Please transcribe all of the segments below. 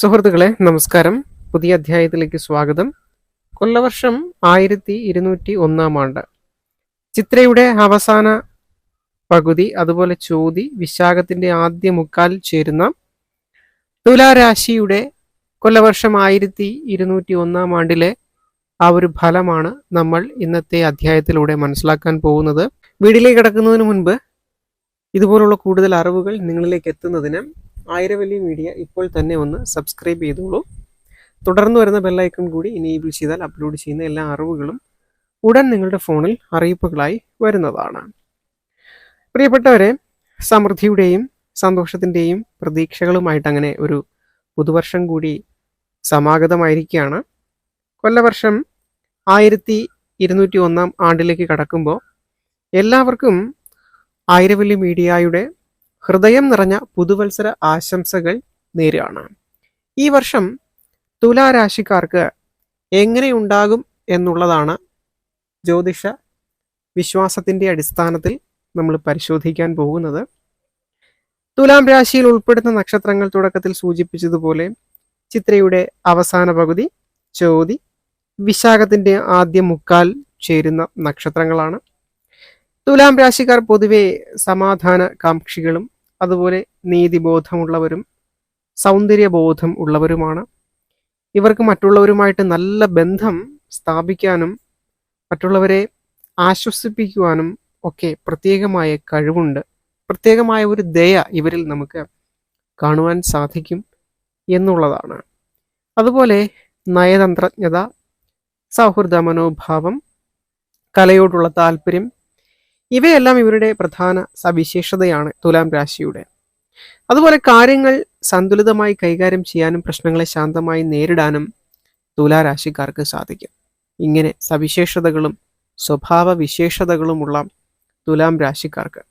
സുഹൃത്തുക്കളെ നമസ്കാരം. പുതിയ അധ്യായത്തിലേക്ക് സ്വാഗതം. കൊല്ലവർഷം ആയിരത്തി ഇരുന്നൂറ്റി ഒന്നാം ആണ്ട്. ചിത്രയുടെ അവസാന പകുതി അതുപോലെ ചോതി വിശാഖത്തിന്റെ ആദ്യ മുക്കാൽ ചേരുന്ന തുലാരാശിയുടെ കൊല്ലവർഷം ആയിരത്തി ഇരുന്നൂറ്റി ഒന്നാം ആണ്ടിലെ ആ ഒരു ഫലമാണ് നമ്മൾ ഇന്നത്തെ അധ്യായത്തിലൂടെ മനസ്സിലാക്കാൻ പോകുന്നത്. വീടിലേക്ക് കിടക്കുന്നതിന് മുൻപ് ഇതുപോലുള്ള കൂടുതൽ അറിവുകൾ നിങ്ങളിലേക്ക് എത്തുന്നതിന് ആയിരവല്ലി മീഡിയ ഇപ്പോൾ തന്നെ ഒന്ന് സബ്സ്ക്രൈബ് ചെയ്തോളൂ. തുടർന്ന് വരുന്ന ബെല്ലൈക്കൺ കൂടി ഇനേബിൾ ചെയ്താൽ അപ്ലോഡ് ചെയ്യുന്ന എല്ലാ അറിവുകളും ഉടൻ നിങ്ങളുടെ ഫോണിൽ അറിയിപ്പുകളായി വരുന്നതാണ്. പ്രിയപ്പെട്ടവരെ സമൃദ്ധിയുടെയും സന്തോഷത്തിന്റെയും പ്രതീക്ഷകളുമായിട്ട് അങ്ങനെ ഒരു പുതുവർഷം കൂടി സമാഗതമായിരിക്കുകയാണ്. കൊല്ലവർഷം ആയിരത്തി ഇരുന്നൂറ്റി ഒന്നാം ആണ്ടിലേക്ക് കടക്കുമ്പോൾ എല്ലാവർക്കും ആയിരവല്ലി മീഡിയയുടെ ഹൃദയം നിറഞ്ഞ പുതുവത്സര ആശംസകൾ നേരുകയാണ് ഈ വർഷം തുലാരാശിക്കാർക്ക് എങ്ങനെയുണ്ടാകും എന്നുള്ളതാണ് ജ്യോതിഷ വിശ്വാസത്തിന്റെ അടിസ്ഥാനത്തിൽ നമ്മൾ പരിശോധിക്കാൻ പോകുന്നത്. തുലാം രാശിയിൽ ഉൾപ്പെടുന്ന നക്ഷത്രങ്ങൾ തുടക്കത്തിൽ സൂചിപ്പിച്ചതുപോലെ ചിത്രയുടെ അവസാന പകുതി ചോതി വിശാഖത്തിന്റെ ആദ്യ മുക്കാൽ ചേരുന്ന നക്ഷത്രങ്ങളാണ്. തുലാം രാശിക്കാർ പൊതുവെ സമാധാന കാംക്ഷികളും അതുപോലെ നീതിബോധമുള്ളവരും സൗന്ദര്യബോധം ഉള്ളവരുമാണ്. ഇവർക്ക് മറ്റുള്ളവരുമായിട്ട് നല്ല ബന്ധം സ്ഥാപിക്കാനും മറ്റുള്ളവരെ ആശ്വസിപ്പിക്കുവാനും ഒക്കെ പ്രത്യേകമായ കഴിവുണ്ട്. പ്രത്യേകമായ ഒരു ദയ ഇവരിൽ നമുക്ക് കാണുവാൻ സാധിക്കും എന്നുള്ളതാണ്. അതുപോലെ നയതന്ത്രജ്ഞത സൗഹൃദ മനോഭാവം കലയോടുള്ള താല്പര്യം ഇവയെല്ലാം ഇവരുടെ പ്രധാന സവിശേഷതയാണ് തുലാം രാശിയുടെ. അതുപോലെ കാര്യങ്ങൾ സന്തുലിതമായി കൈകാര്യം ചെയ്യാനും പ്രശ്നങ്ങളെ ശാന്തമായി നേരിടാനും തുലാരാശിക്കാർക്ക് സാധിക്കും. ഇങ്ങനെ സവിശേഷതകളും സ്വഭാവ വിശേഷതകളുമുള്ള തുലാം രാശിക്കാർക്ക്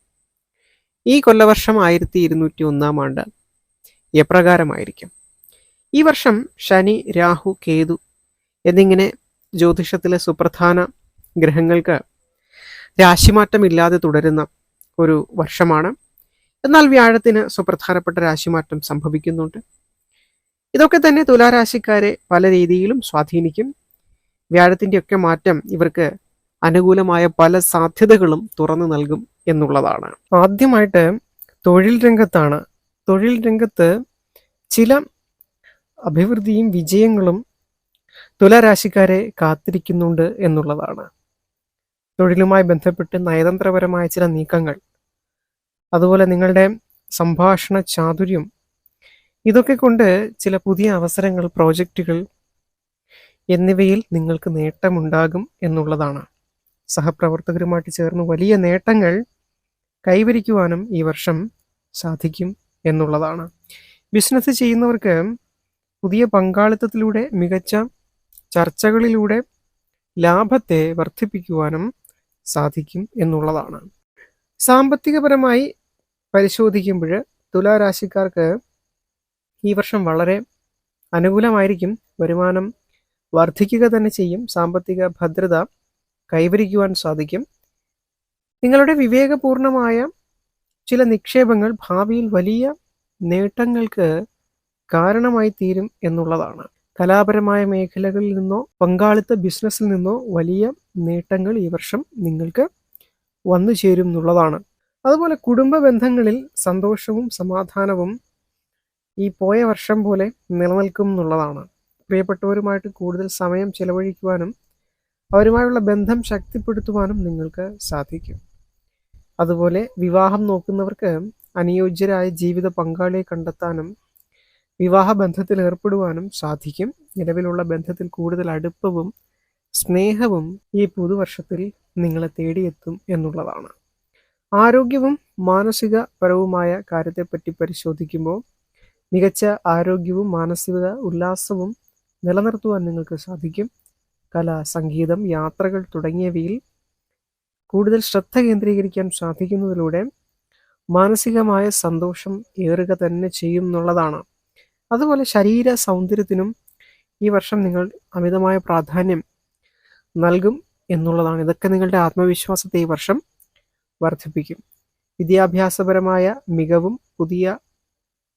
ഈ കൊല്ലവർഷം ആയിരത്തി ഇരുന്നൂറ്റി ഒന്നാം ആണ്ട് എപ്രകാരമായിരിക്കും? ഈ വർഷം ശനി രാഹു കേതു എന്നിങ്ങനെ ജ്യോതിഷത്തിലെ സുപ്രധാന ഗ്രഹങ്ങൾക്ക് രാശിമാറ്റമില്ലാതെ തുടരുന്ന ഒരു വർഷമാണ്. എന്നാൽ വ്യാഴത്തിന് സുപ്രധാനപ്പെട്ട രാശിമാറ്റം സംഭവിക്കുന്നുണ്ട്. ഇതൊക്കെ തന്നെ തുലാരാശിക്കാരെ പല രീതിയിലും സ്വാധീനിക്കും. വ്യാഴത്തിന്റെയൊക്കെ മാറ്റം ഇവർക്ക് അനുകൂലമായ പല സാധ്യതകളും തുറന്നു നൽകും എന്നുള്ളതാണ്. ആദ്യമായിട്ട് തൊഴിൽ രംഗത്താണ്. തൊഴിൽ രംഗത്ത് ചില അഭിവൃദ്ധിയും വിജയങ്ങളും തുലാരാശിക്കാരെ കാത്തിരിക്കുന്നുണ്ട് എന്നുള്ളതാണ്. തൊഴിലുമായി ബന്ധപ്പെട്ട് നയതന്ത്രപരമായ ചില നീക്കങ്ങൾ അതുപോലെ നിങ്ങളുടെ സംഭാഷണ ചാതുര്യം ഇതൊക്കെ കൊണ്ട് ചില പുതിയ അവസരങ്ങൾ പ്രോജക്റ്റുകൾ എന്നിവയിൽ നിങ്ങൾക്ക് നേട്ടമുണ്ടാകും എന്നുള്ളതാണ്. സഹപ്രവർത്തകരുമായിട്ട് ചേർന്ന് വലിയ നേട്ടങ്ങൾ കൈവരിക്കുവാനും ഈ വർഷം സാധിക്കും എന്നുള്ളതാണ്. ബിസിനസ് ചെയ്യുന്നവർക്ക് പുതിയ പങ്കാളിത്തത്തിലൂടെ മികച്ച ചർച്ചകളിലൂടെ ലാഭത്തെ വർദ്ധിപ്പിക്കുവാനും സാധിക്കും എന്നുള്ളതാണ്. സാമ്പത്തികപരമായി പരിശോധിക്കുമ്പോൾ തുലാരാശിക്കാർക്ക് ഈ വർഷം വളരെ അനുകൂലമായിരിക്കും. വരുമാനം വർദ്ധിക്കുക തന്നെ ചെയ്യും. സാമ്പത്തിക ഭദ്രത കൈവരിക്കുവാൻ സാധിക്കും. നിങ്ങളുടെ വിവേകപൂർണമായ ചില നിക്ഷേപങ്ങൾ ഭാവിയിൽ വലിയ നേട്ടങ്ങൾക്ക് കാരണമായി തീരും എന്നുള്ളതാണ്. കലാപരമായ മേഖലകളിൽ നിന്നോ പങ്കാളിത്ത ബിസിനസ്സിൽ നിന്നോ വലിയ നേട്ടങ്ങൾ ഈ വർഷം നിങ്ങൾക്ക് വന്നു ചേരും എന്നുള്ളതാണ്. അതുപോലെ കുടുംബ ബന്ധങ്ങളിൽ സന്തോഷവും സമാധാനവും ഈ പോയ വർഷം പോലെ നിലനിൽക്കും എന്നുള്ളതാണ്. പ്രിയപ്പെട്ടവരുമായിട്ട് കൂടുതൽ സമയം ചെലവഴിക്കുവാനും അവരുമായുള്ള ബന്ധം ശക്തിപ്പെടുത്തുവാനും നിങ്ങൾക്ക് സാധിക്കും. അതുപോലെ വിവാഹം നോക്കുന്നവർക്ക് അനുയോജ്യരായ ജീവിത പങ്കാളിയെ കണ്ടെത്താനും വിവാഹ ബന്ധത്തിൽ ഏർപ്പെടുവാനും സാധിക്കും. നിലവിലുള്ള ബന്ധത്തിൽ കൂടുതൽ അടുപ്പവും സ്നേഹവും ഈ പുതുവർഷത്തിൽ നിങ്ങളെ തേടിയെത്തും എന്നുള്ളതാണ്. ആരോഗ്യവും മാനസികപരവുമായ കാര്യത്തെപ്പറ്റി പരിശോധിക്കുമ്പോൾ മികച്ച ആരോഗ്യവും മാനസിക ഉല്ലാസവും നിലനിർത്തുവാൻ നിങ്ങൾക്ക് സാധിക്കും. കല സംഗീതം യാത്രകൾ തുടങ്ങിയവയിൽ കൂടുതൽ ശ്രദ്ധ കേന്ദ്രീകരിക്കാൻ സാധിക്കുന്നതിലൂടെ മാനസികമായ സന്തോഷം ഏറുക തന്നെ ചെയ്യും എന്നുള്ളതാണ്. അതുപോലെ ശരീര സൗന്ദര്യത്തിനും ഈ വർഷം നിങ്ങൾ അമിതമായ പ്രാധാന്യം നൽകും എന്നുള്ളതാണ്. ഇതൊക്കെ നിങ്ങളുടെ ആത്മവിശ്വാസത്തെ ഈ വർഷം വർദ്ധിപ്പിക്കും. വിദ്യാഭ്യാസപരമായ മികവും പുതിയ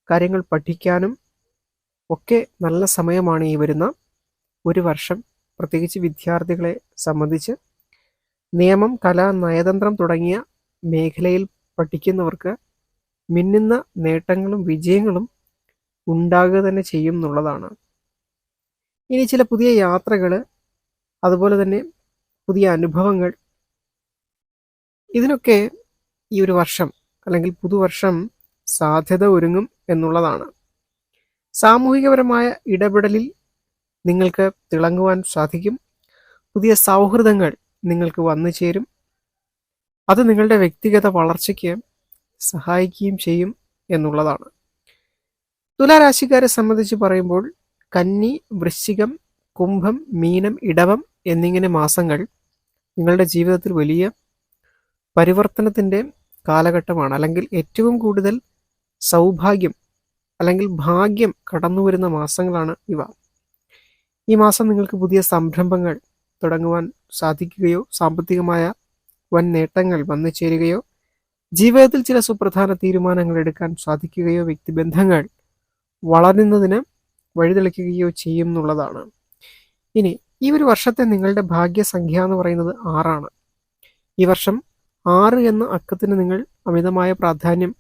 കാര്യങ്ങൾ പഠിക്കാനും ഒക്കെ നല്ല സമയമാണ് ഈ വരുന്ന ഒരു വർഷം. പ്രത്യേകിച്ച് വിദ്യാർത്ഥികളെ സംബന്ധിച്ച് നിയമം കല നയതന്ത്രം തുടങ്ങിയ മേഖലയിൽ പഠിക്കുന്നവർക്ക് മിന്നുന്ന നേട്ടങ്ങളും വിജയങ്ങളും ഉണ്ടാകുക തന്നെ ചെയ്യും എന്നുള്ളതാണ്. ഇനി ചില പുതിയ യാത്രകൾ അതുപോലെ തന്നെ പുതിയ അനുഭവങ്ങൾ. ഇതിനൊക്കെ ഈ ഒരു വർഷം അല്ലെങ്കിൽ പുതുവർഷം സാധ്യത ഒരുങ്ങും എന്നുള്ളതാണ്. സാമൂഹികപരമായ ഇടപെടലിൽ നിങ്ങൾക്ക് തിളങ്ങുവാൻ സാധിക്കും. പുതിയ സൗഹൃദങ്ങൾ നിങ്ങൾക്ക് വന്നു ചേരും. അത് നിങ്ങളുടെ വ്യക്തിഗത വളർച്ചയ്ക്ക് സഹായിക്കുകയും ചെയ്യും എന്നുള്ളതാണ്. തുലാരാശിക്കാരെ സംബന്ധിച്ച് പറയുമ്പോൾ കന്നി വൃശ്ചികം കുംഭം മീനം ഇടവം എന്നിങ്ങനെ മാസങ്ങൾ നിങ്ങളുടെ ജീവിതത്തിൽ വലിയ പരിവർത്തനത്തിന്റെ കാലഘട്ടമാണ്. അല്ലെങ്കിൽ ഏറ്റവും കൂടുതൽ സൗഭാഗ്യം അല്ലെങ്കിൽ ഭാഗ്യം കടന്നു വരുന്ന മാസങ്ങളാണ് ഇവ. ഈ മാസം നിങ്ങൾക്ക് പുതിയ സംരംഭങ്ങൾ തുടങ്ങുവാൻ സാധിക്കുകയോ സാമ്പത്തികമായ വൻ നേട്ടങ്ങൾ വന്നു ചേരുകയോ ജീവിതത്തിൽ ചില സുപ്രധാന തീരുമാനങ്ങൾ എടുക്കാൻ സാധിക്കുകയോ വ്യക്തിബന്ധങ്ങൾ വളരുന്നതിന് വഴിതെളിക്കുകയോ ചെയ്യും എന്നുള്ളതാണ് ഇനി ഈ ഒരു വർഷത്തെ നിങ്ങളുടെ ഭാഗ്യസംഖ്യ എന്ന് പറയുന്നത് ആറാണ്. ഈ വർഷം ആറ് എന്ന അക്കത്തിന് നിങ്ങൾ അമിതമായ പ്രാധാന്യം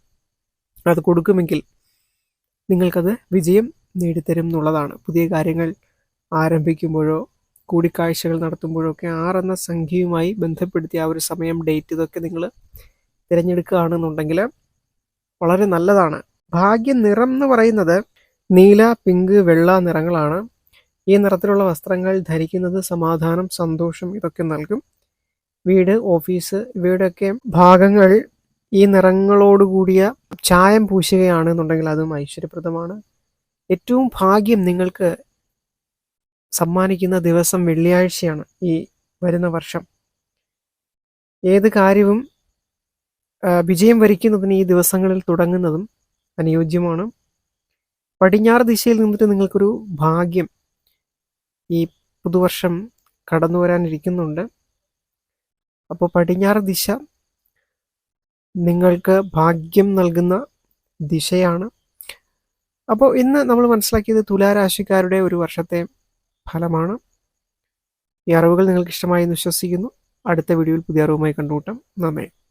അത് കൊടുക്കുമെങ്കിൽ നിങ്ങൾക്കത് വിജയം നേടിത്തരും എന്നുള്ളതാണ്. പുതിയ കാര്യങ്ങൾ ആരംഭിക്കുമ്പോഴോ കൂടിക്കാഴ്ചകൾ നടത്തുമ്പോഴോ ഒക്കെ ആറെന്ന സംഖ്യയുമായി ബന്ധപ്പെടുത്തി ആ ഒരു സമയം ഡേറ്റ് ഇതൊക്കെ നിങ്ങൾ തിരഞ്ഞെടുക്കുകയാണെന്നുണ്ടെങ്കിൽ വളരെ നല്ലതാണ്. ഭാഗ്യ നിറം എന്ന് പറയുന്നത് നീല പിങ്ക് വെള്ള നിറങ്ങളാണ്. ഈ നിറത്തിലുള്ള വസ്ത്രങ്ങൾ ധരിക്കുന്നത് സമാധാനം സന്തോഷം ഇതൊക്കെ നൽകും. വീട് ഓഫീസ് ഇവയുടെയൊക്കെ ഭാഗങ്ങൾ ഈ നിറങ്ങളോടുകൂടിയ ചായം പൂശുകയാണെന്നുണ്ടെങ്കിൽ അതും ഐശ്വര്യപ്രദമാണ്. ഏറ്റവും ഭാഗ്യം നിങ്ങൾക്ക് സമ്മാനിക്കുന്ന ദിവസം വെള്ളിയാഴ്ചയാണ് ഈ വരുന്ന വർഷം. ഏത് കാര്യവും വിജയം വരിക്കുന്നതിന് ഈ ദിവസങ്ങളിൽ തുടങ്ങുന്നതും അനുയോജ്യമാണ്. പടിഞ്ഞാറ് ദിശയിൽ നിന്നിട്ട് നിങ്ങൾക്കൊരു ഭാഗ്യം ഈ പുതുവർഷം കടന്നു വരാനിരിക്കുന്നുണ്ട്. അപ്പോൾ പടിഞ്ഞാറ് ദിശ നിങ്ങൾക്ക് ഭാഗ്യം നൽകുന്ന ദിശയാണ്. അപ്പോൾ ഇന്ന് നമ്മൾ മനസ്സിലാക്കിയത് തുലാരാശിക്കാരുടെ ഒരു വർഷത്തെ ഫലമാണ്. ഈ അറിവുകൾ നിങ്ങൾക്ക് ഇഷ്ടമായി എന്ന് വിശ്വസിക്കുന്നു. അടുത്ത വീഡിയോയിൽ പുതിയ അറിവുമായി കണ്ടുമുട്ടാം. നന്ദി.